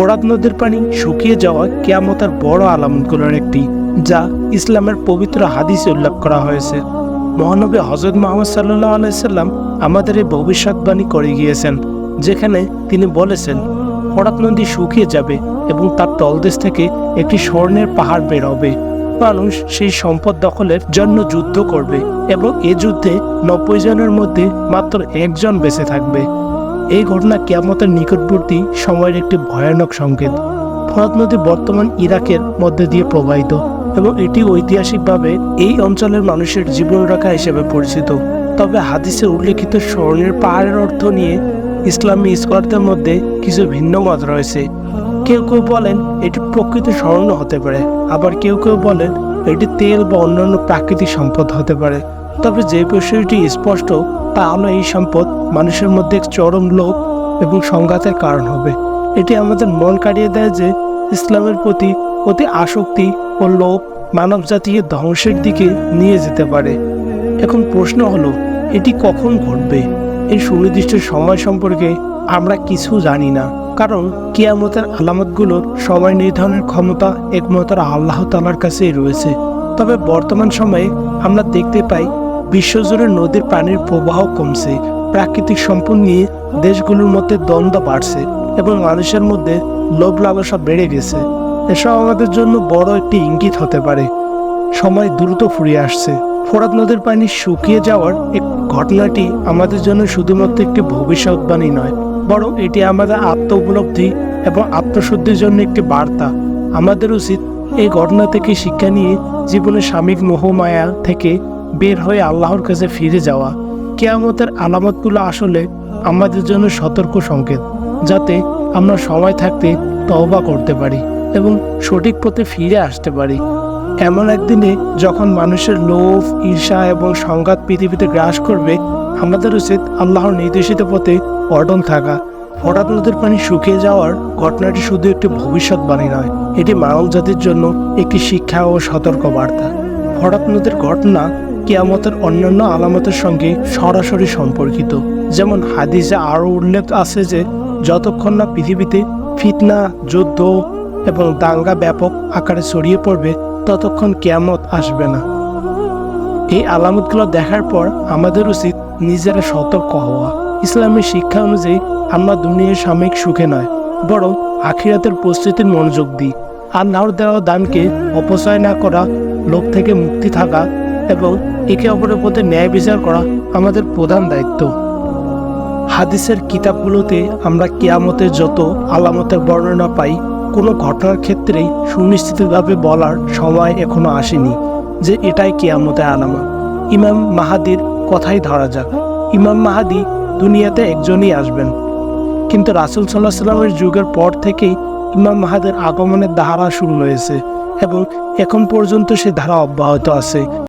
ফোরাত নদীর পানি শুকিয়ে যাওয়া কেয়ামতার বড় আলামতগুলোর একটি, যা ইসলামের পবিত্র হাদিসে উল্লেখ করা হয়েছে। মহানবী হজরত মোহাম্মদ সাল্লাহ আলাইসাল্লাম আমাদের এই ভবিষ্যৎবাণী করে গিয়েছেন, যেখানে তিনি বলেছেন ফোরাত নদী শুকিয়ে যাবে এবং তার তলদেশ থেকে একটি স্বর্ণের পাহাড় বের হবে। মানুষ সেই সম্পদ দখলের জন্য যুদ্ধ করবে এবং এ যুদ্ধে নব্বই জনের মধ্যে মাত্র একজন বেঁচে থাকবে। এই ঘটনা কিয়ামতের নিকটবর্তী সময়ের একটি ভয়ানক সংকেত। ফরাত নদী বর্তমান ইরাকের মধ্যে দিয়ে প্রবাহিত এবং এটি ঐতিহাসিকভাবে এই অঞ্চলের মানুষের জীবন জীবনরেখা হিসেবে পরিচিত। তবে হাদিসে উল্লেখিত স্বর্ণের পাহাড়ের অর্থ নিয়ে ইসলামী স্কলারদের মধ্যে কিছু ভিন্ন মত রয়েছে। কেউ কেউ বলেন এটি প্রকৃত স্বর্ণ হতে পারে, আবার কেউ কেউ বলেন এটি তেল বা অন্যান্য প্রাকৃতিক সম্পদ হতে পারে। তবে যে বিষয়টি স্পষ্ট, তা হলো এই সম্পদ মানুষের মধ্যে চরম লোভ এবং সংঘাতের কারণ হবে। এটি আমাদের মন কাড়িয়ে দেয় যে ইসলামের প্রতি অতি আসক্তি ও লোভ মানব জাতিকে ধ্বংসের দিকে নিয়ে যেতে পারে। এখন প্রশ্ন হলো, এটি কখন ঘটবে? এই সুনির্দিষ্ট সময় সম্পর্কে আমরা কিছু জানি না। কারণ কিয়ামতের আলামতগুলোর সময় নির্ধারণের ক্ষমতা একমাত্র আল্লাহ তালার কাছেই রয়েছে। তবে বর্তমান সময়ে আমরা দেখতে পাই বিশ্বজুড়ে নদীর পানির প্রবাহ কমছে, প্রাকৃতিক সম্পদ নিয়ে দেশগুলোর মধ্যে দ্বন্দ্ব বাড়ছে এবং মানুষের মধ্যে লোভ লালসা বেড়ে গেছে। এসব আমাদের জন্য বড় একটি ইঙ্গিত হতে পারে। সময় দ্রুত ফুরিয়ে আসছে। ফোরাত নদীর পানি শুকিয়ে যাওয়ার এক ঘটনাটি আমাদের জন্য শুধুমাত্র একটি ভবিষ্যৎবাণী নয়, বরং এটি আমাদের আত্ম উপলব্ধি এবং আত্মশুদ্ধির জন্য একটি বার্তা। আমাদের উচিত এই ঘটনা থেকে শিক্ষা নিয়ে জীবনের স্বামীক মোহমায়া থেকে বের হয়ে আল্লাহর কাছে ফিরে যাওয়া কেয়ামতের আলামতগুলো আসলে আমাদের জন্য সতর্ক সংকেত, যাতে আমরা সময় থাকতে তওবা করতে পারি এবং সঠিক পথে ফিরে আসতে পারি। এমন একদিনে যখন মানুষের লোভ, ঈর্ষা এবং সংঘাত পৃথিবীতে গ্রাস করবে, আমাদের উচিত আল্লাহর নির্দেশিত পথে অটল থাকা। হঠাৎ নদীর পানি শুকিয়ে যাওয়ার ঘটনাটি শুধু একটি ভবিষ্যৎবাণী নয়, এটি মানব জাতির জন্য একটি শিক্ষা ও সতর্ক বার্তা হঠাৎ নদীর ঘটনা কিয়ামতের অন্যান্য আলামতের সঙ্গে সরাসরি সম্পর্কিত। যেমন হাদিসে আরও উল্লেখ আছে যে, যতক্ষণ না পৃথিবীতে ফিতনা, যুদ্ধ এবং দাঙ্গা ব্যাপক আকারে ছড়িয়ে পড়বে, ততক্ষণ কেয়ামত আসবে না। এই আলামতগুলো দেখার পর আমাদের উচিত নিজেরা সতর্ক হওয়া। ইসলামের শিক্ষা অনুযায়ী আমরা দুনিয়ার সাময়িক সুখে নয়, বরং আখিরাতের প্রস্তুতির মনোযোগ দিই। আল্লাহর দেওয়া দানকে অপচয় না করা, লোভ থেকে মুক্তি থাকা এবং একে অপরের প্রতি ন্যায় বিচার করা আমাদের প্রধান দায়িত্ব। হাদিসের কিতাবগুলোতে আমরা কেয়ামতের যত আলামতের বর্ণনা পাই, কোনো ঘটনার ক্ষেত্রেই সুনিশ্চিতভাবে বলার সময় এখনও আসেনি যে এটাই কেয়ামতের আলামত। ইমাম মাহাদির কথাই ধরা যাক। ইমাম মাহাদি দুনিয়াতে একজনই আসবেন। কিন্তু রাসুল সাল্লাহ সাল্লামের যুগের পর থেকেই ইমাম মাহাদের আগমনের ধারা শুরু হয়েছে এবং এখন পর্যন্ত সে ধারা অব্যাহত আছে।